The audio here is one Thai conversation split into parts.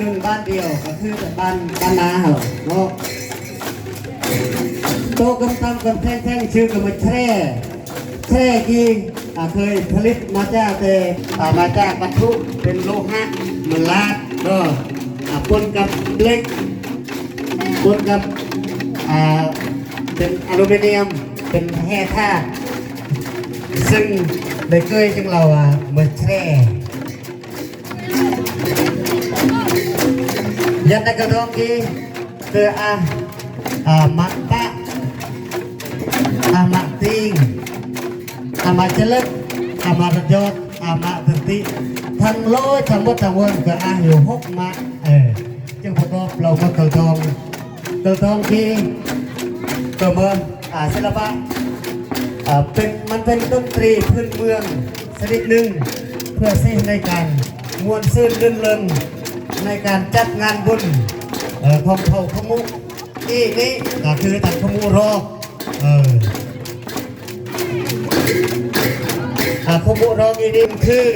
หนึ่งบ้านเดียวก็คือบ้านบ้านนาเหรอเนาะโตกำตำกำแท่งแท่งชื่อกำมาแช่แช่กีอ่าเคยผลิตมาจากแต่อ่ามาจากวัตถุเป็นโลหะมันลาดก็อ่าปนกับเหล็กปนกับอ่าเป็นอลูมิเนียมเป็นแห่ธาตุซึ่งได้เคยจังเราอะมาแช่ Yan na kadongki ke ah ah makta ah makting ah macelek ah marjot ah mak tenti ทั้งโลยทั้งหมดทั้งมวลก็อะอยู่หกมาเออจึงประกอบเราก็เกิดทองเกิดทองที่เกิดเมืองอ่าศิลปะอ่าเป็นมันเป็นดนตรีพื้นเมืองชนิดหนึ่งเพื่อเส้นในการมวลซื่นรื่นเริง ในการจัดงานบุญเอ่อของเผ่าขมุที่นี้ก็คือตัดขมุรอเออขมุรองอีนี่คือ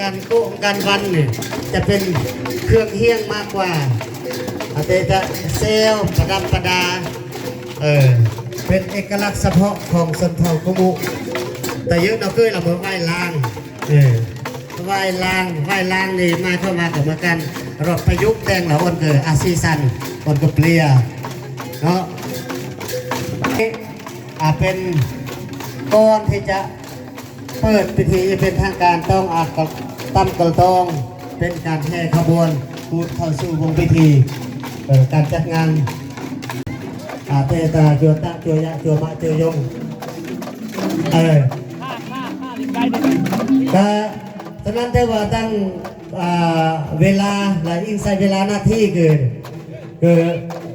การโกงการวันเนี่ยจะเป็นเครื่องเฮี้ยงมากกว่าอาจจะเซลประดับประดาเออเป็นเอกลักษณ์เฉพาะของชนเผ่าขมุแต่เยอะเราเคยเราเมื่อไหว้ลางเออไหว้ลางไหว้ลางนี่มาเข้ามากับมากัน รถประยุกต์แต่งเหล่าอนเกิดอาซีซันอนก็เปลียเนาะอ่าเป็นก่อนที่จะเปิดพิธีเป็นทางการต้องอากับตั้มกระตองเป็นการแห่ขบวนพูดเข้าสู่วงพิธีเอ่อการจัดงานอาเทตาจัวตะจัวยะจัวมะจัวยงเออก็ฉะนั้นแต่ว่าตั้งอ่า เวลาและอิงใส่เวลาหน้าที่คือคือ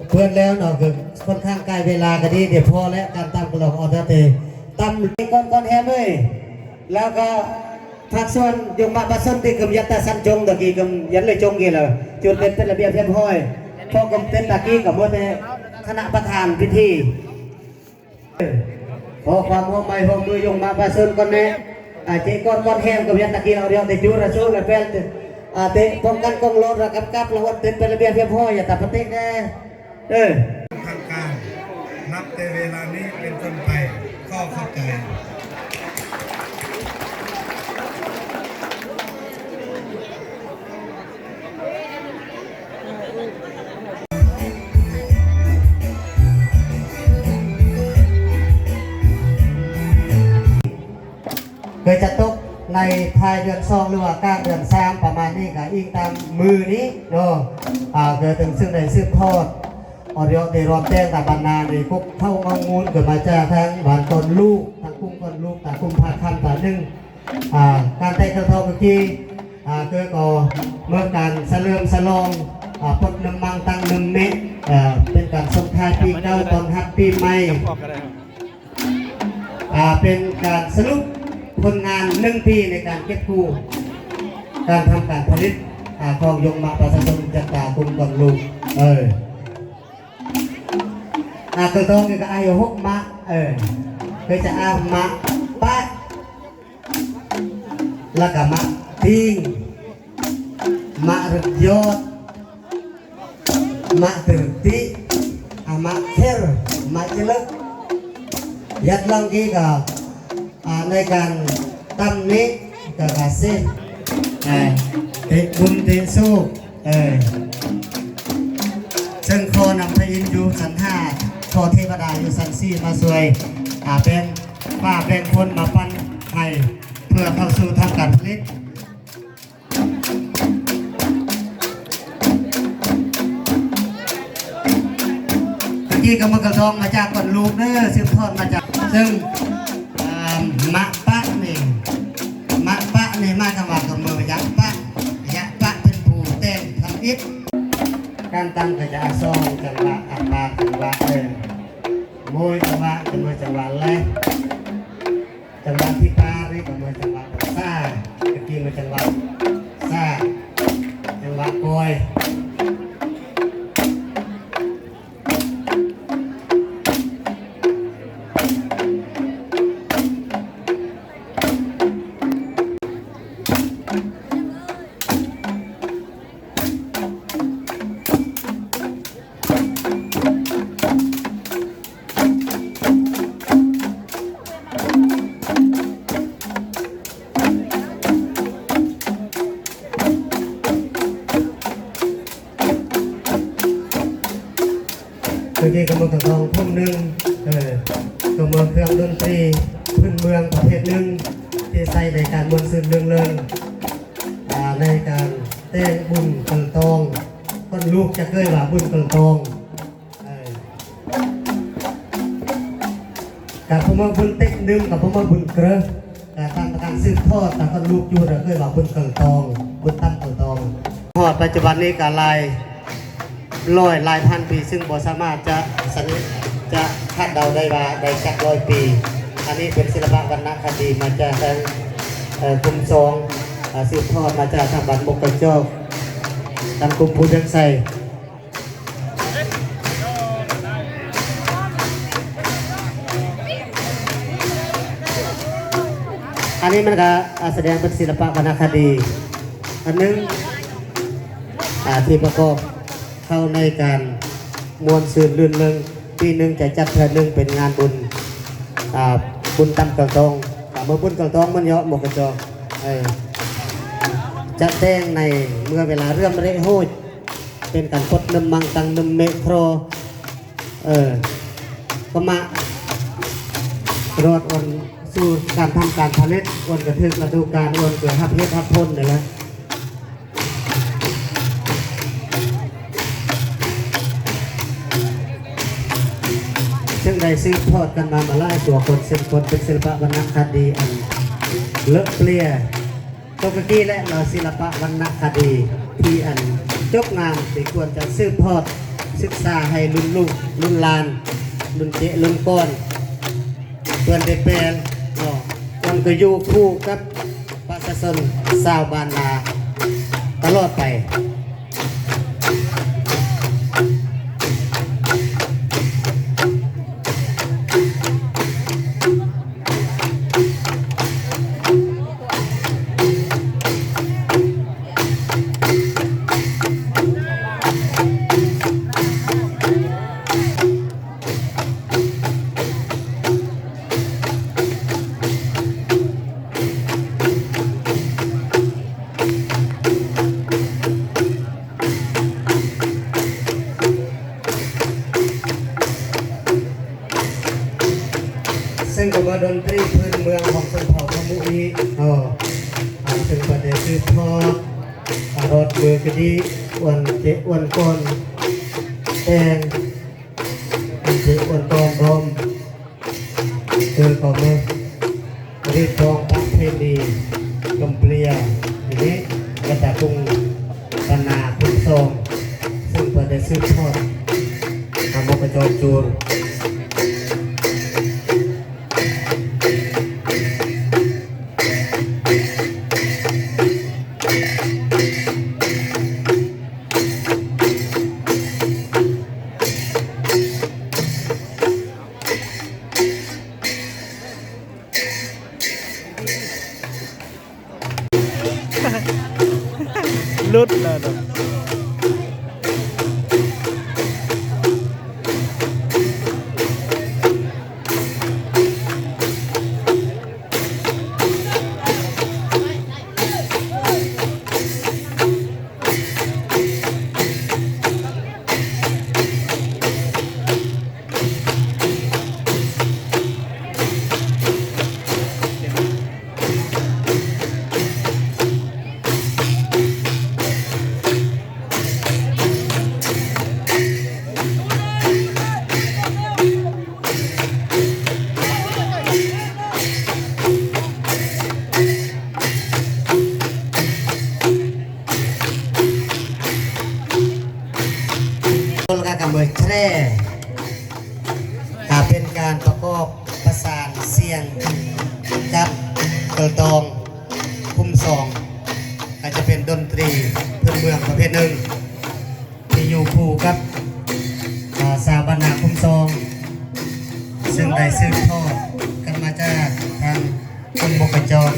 เพื่อนแล้วเนาะคือค่อนข้างใกล้เวลาก็ดีเดี๋ยวพอแล้วการตามกลองออเดอร์เตตามก้อนก้อนแฮมเลยแล้วก็ภาคส่วนยมบะบัสนติกมยัตตาสันจงตะกี้กมยันเลยจงกี่เลยจุดเป็นเป็นระเบียบเรียบร้อยพอกมเป็นตะกี้กับมวแต่คณะประธานพิธีขอความร่วมมือร่วมมือยงมาบัสนก่อนแน่ อาเจก้อนก้อนแฮมกับยันตะกี้เราเรียกแต่จูระชูและเปลอาเตป้องกันกองรถระกับกับเราวัดเต็มเป็นระเบียบเรียบห้อยอย่าตัดปฏิกแน่เออ ยจะตกในทายเดือนสองหรือว่ากลางเดือนสามประมาณนี้ก็อิงตามมือนี้เนาะอ่าเกิดถึงซึ่งในสืบทอดออเดียในรอบแจ้งตาบรรณาในพวกเท่างองงูลเกิดมาจากทั้งบานตนลูกทั้งคุ้มตนลูกตาคุ้มพาคำตาหนึ่งอ่าการแต่งกระทงเมื่อกี้อ่าเกิดก็เมื่อการเสลิมสลองอ่าพดน้ำมังตั้งนึ่งเมตรอ่าเป็นการส่งท้ายปีเก่าตอนฮับปีใหม่อ่าเป็นการสรุป ผลงานหนึ่งปีในการเก็บกู้การทำการผลิตอ่าของยงมาประชาชนจัดการกลุ่มก่อนลูกเอออ่าตัวตรงนี่ก็อายุหกมะเออเคยจะอามะปะแล้วก็มะทิงมะรึกยอดมะตึกติอามะเทรมะเจลึกยัดลองกี้ก็อ่า ในการตำนี้ก็กาเส้นเออเด็กบุญเด็กสู้เออซึ่งโคนำพระอินทร์อยู่สันห้าโคเทวดาอยู่สันสี่มาสวยอ่าเป็นป้าเป็นคนมาปั้นให้เพื่อเข้าสู่ทำการผลิตตะกี้ก็มันกระทองมาจากก่อนลูกเด้อสืบทอดมาจากซึ่งะนี่มาคำว่ากับมือยักษ์ปะยักษ์ปะเป็นผู้เต้นทำอิฐการตั้งกระจาซองจังหวะอัปปาจังหวะเออมวยจังหวะจังหวะจังหวะแรกจังหวะที่ปานี่ก็มือจังหวะของซ่าตะกี้มือจังหวะ พื้นเมืองประเภทหนึ่งที่ใช้ในการมวลซึนเรื่องเริงในการเต้นบุญกระตองคนลูกจะเคยว่าบุญกระตองเออกับพวกมาบุญเต็กหนึ่งกับพวกมาบุญเกลือแต่ตามการสืบทอดแต่คนลูกอยู่เราเคยว่าบุญกระตองบุญตั้มกระตองหอดปัจจุบันนี้กาลายร้อยลายพันปี ซึ่งบ่สามารถจะสันจะคาดเดาได้ว่าได้จักร้อยปี อันนี้เป็นศิลปะวรรณคดีมาจากทางกุมสองสืบทอดมาจากทางบ้านมกกระจอกทางกลุ่มผู้ยังใส่อันนี้มันก็แสดงเป็นศิลปะวรรณคดี อันหนึงอ่าที่ประกอบเข้าในการมวลซืนลื่นเริงปีหนึ่งจะจัดเทือหนึ่งเป็นงานบุญอ่า บุญตำกระตองอ่าเมื่อบุญกระตองมันเยอะหมกกระจอกเออจะแจ้งในเมื่อเวลาเรื่อมเร่โหดเป็นการพดนึมังตังนมเมโคร เออก็มารอดวนสู่การทำการผลิตวันกระทึกฤดูการวนเกิดฮับเพชรฮับพ้นนี่แหละ ได้ซื้อทอดกันมามาหลายตัวคนเส้นคนเป็นศิลปะวรรณคดีอันเลอะเปลี่ยปกติและเราศิลปะวรรณคดีที่อันจบงามที่ควรจะซื้อทอดศึกษาให้รุ่นลูกรุ่นลานรุ่นเจรุ่นก้อนควรได้แปลนเนาะมันก็อยู่คู่กับประชาชนชาวบ้านนาตลอดไป ซึ่งก็มาดนตรีพื้นเมืองของชนเผ่าขมุอีอ๋ออ่าซึ่งประเดี๋ยวคือทอดอ่ารถมือกดีอ้วนเจ๊อ้วนก้นแดงอันเจ๊อ้วนตอมรมคือก็มือรีดทองพักเพณีกำเปลียทีนี้กระตาคุงปนาพุทธทรงซึ่งประเดี๋ยวคือทอดทำมกระจอจูน การประกอบประสานเสียงกับกระตองคุ้มซองอาจจะเป็นดนตรีพื้นเมืองประเภทหนึ่งที่อยู่คู่กับาสาวบรรณาคุ้มซอง ซึ่งได้สืบทอดกันมาจากทางคุณบกจร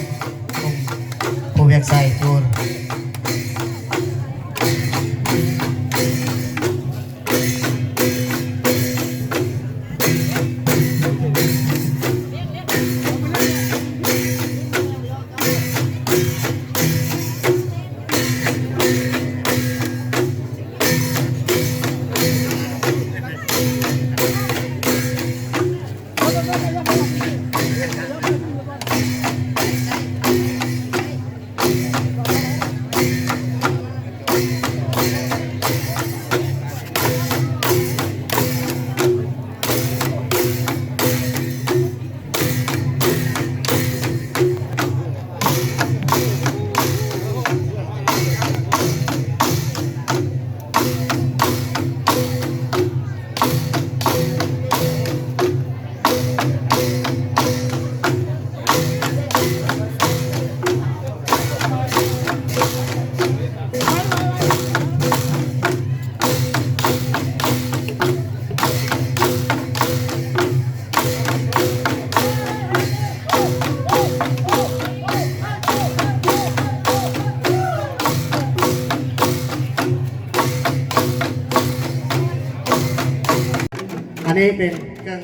นี้เป็นเครื่อง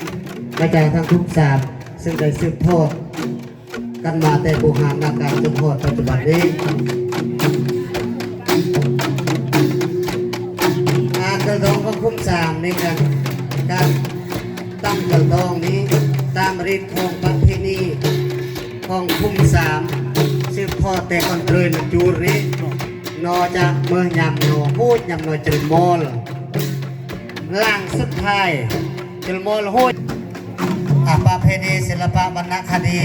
กระจายทางทุกศาสตร์ซึ่งได้สืบทอดกันมาแต่โบราณนาการจนทอดปัจจุบันนี้อากระดองของคุ้มสามนี่กันการตั้งกระดองนี้ตามฤทธิ์ของประเพณีของคุ้มสามสืบทอดแต่ก่อนเตยนจูรีนอจะเมื่อยำนอพูดยำนอจรมอลล่างสุดท้าย จิลมอลหูดอาปาเพณีศิลปะบรรณคดี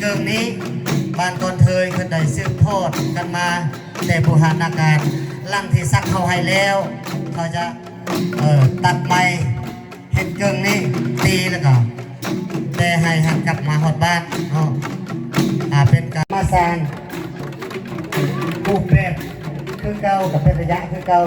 เกิงนี้บ้านตอนเทยขึ้นได้สืบทอดกันมา แต่โบราณกาลหลังที่ซักเขาให้แล้ว เขาจะเอ่อตัดไม้เห็ดเกิงนี้ตีแล้วก็แต่ให้หันกลับมาหอดบ้านเนาะอ่าเป็นการมาสร้างรูปแบบคือเก่ากับเป็นระยะคือเก่า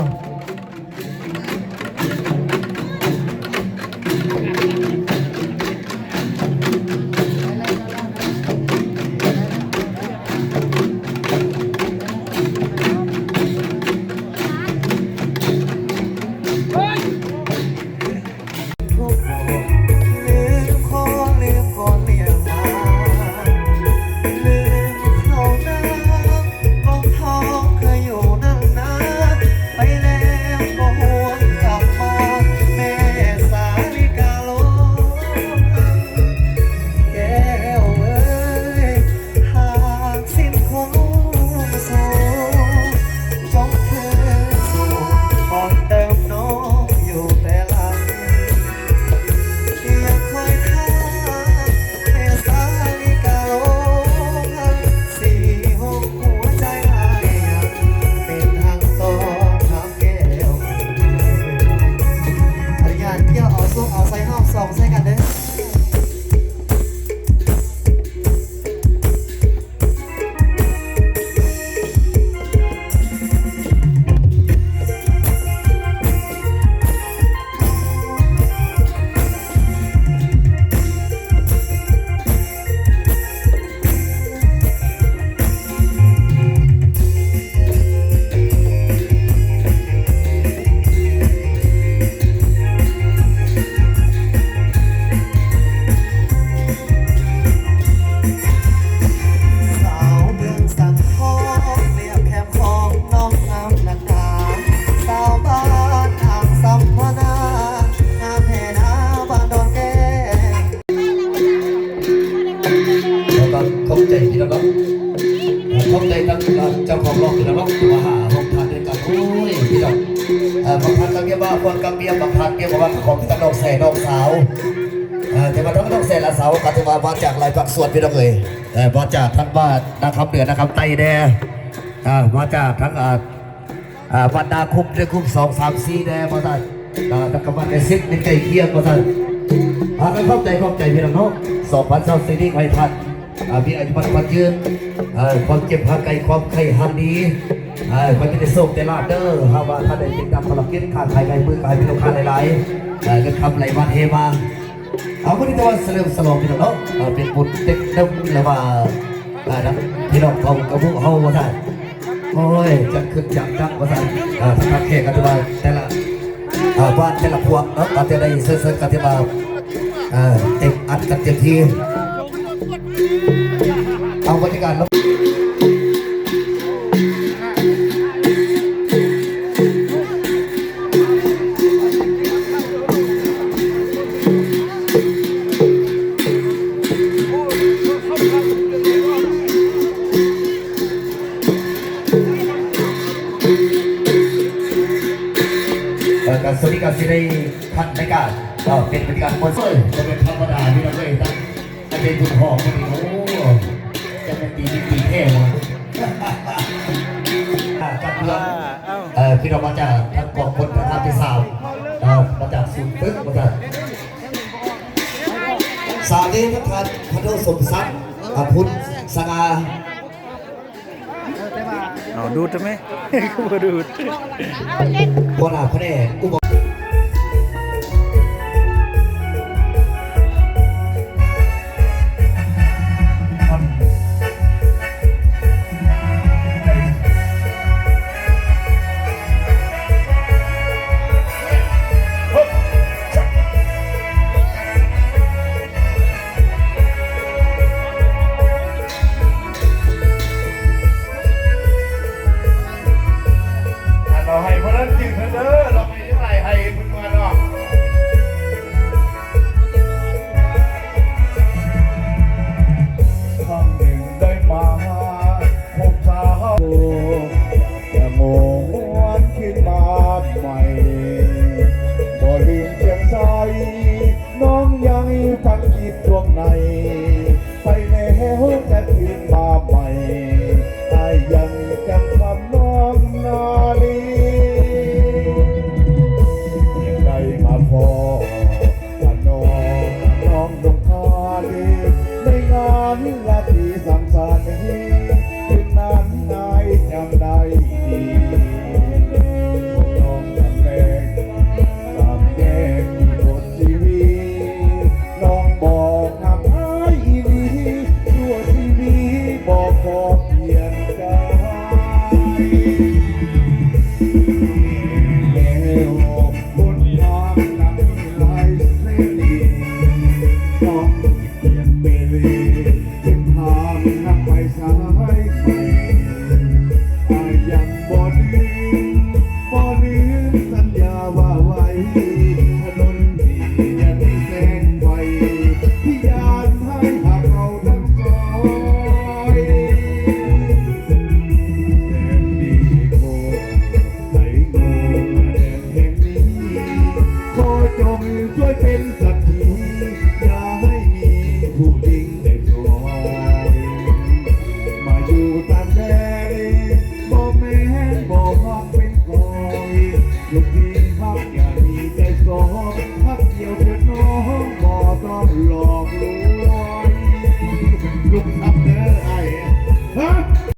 บางท่านก็เรียกว่าคนกำเบียบางท่านเรียกว่าของพี่น้องแส่น้องสาวเอ่อแต่มาทั้งน้องแส่ละสาวก็ถือว่ามาจากหลายภาคส่วนพี่น้องเอ้ยเอ่มาจากทั้งบ้านนะครับเหนือนะครับใต้แดนอ่ามาจากทั้งอ่าอ่าบรรดาคุมด้วยคุมสองสามสี่แดนมาท่านอ่าตะกบันในซิดในใกล้เคียงมาท่านอาไปเข้าใจเข้าใจพี่น้องเนาะสองพันสามสิบนี้ให้ทันอ่าพี่อายุมันมันยืนเอ่อความเจ็บหาไกลความไข้หันดี เอ่อมันจะได้โศกแต่ลาดเด้อฮาว่าถ้าได้ติดตามภารกิจขาดไทยไกลมือไกลพี่น้องขาหลายๆเอ่อก็ทำไหลวันเฮมาเอาวันนี้ตัวเสริมสลองพี่น้องเนาะเป็นบุญเด็กเดิมหรือว่าเอ่อนะพี่น้องเขากระบุเฮาว่าได้โอ้ยจะขึ้นจักจักว่าได้อ่าทักแขกกันที่ว่าแต่ละอ่าบ้าแต่ละพวกเนาะก็จะได้เสื้อๆกันที่มาอ่าเต็มอัดกันเต็มที่เอาบรรยากาศ ก็สุรีก็สิได้พัดในการก็เป็นพฤติกรรมคนเซ่จะเป็นธรรมดาที่เราเลยตั้งจะเป็นคุณพ่อก็มีโอ้จะเป็นปีที่ปีแท่หมดจากเมืองเออพี่เรามาจากทางกองพลพระราชสาวเรามาจากสุนทรมาจากสาวนี้ท่านพันธุสมศักดิ์พุทธสงาาดูดทำไมกูบ่ดูด บ่หลับเขาแน่กูบอก my.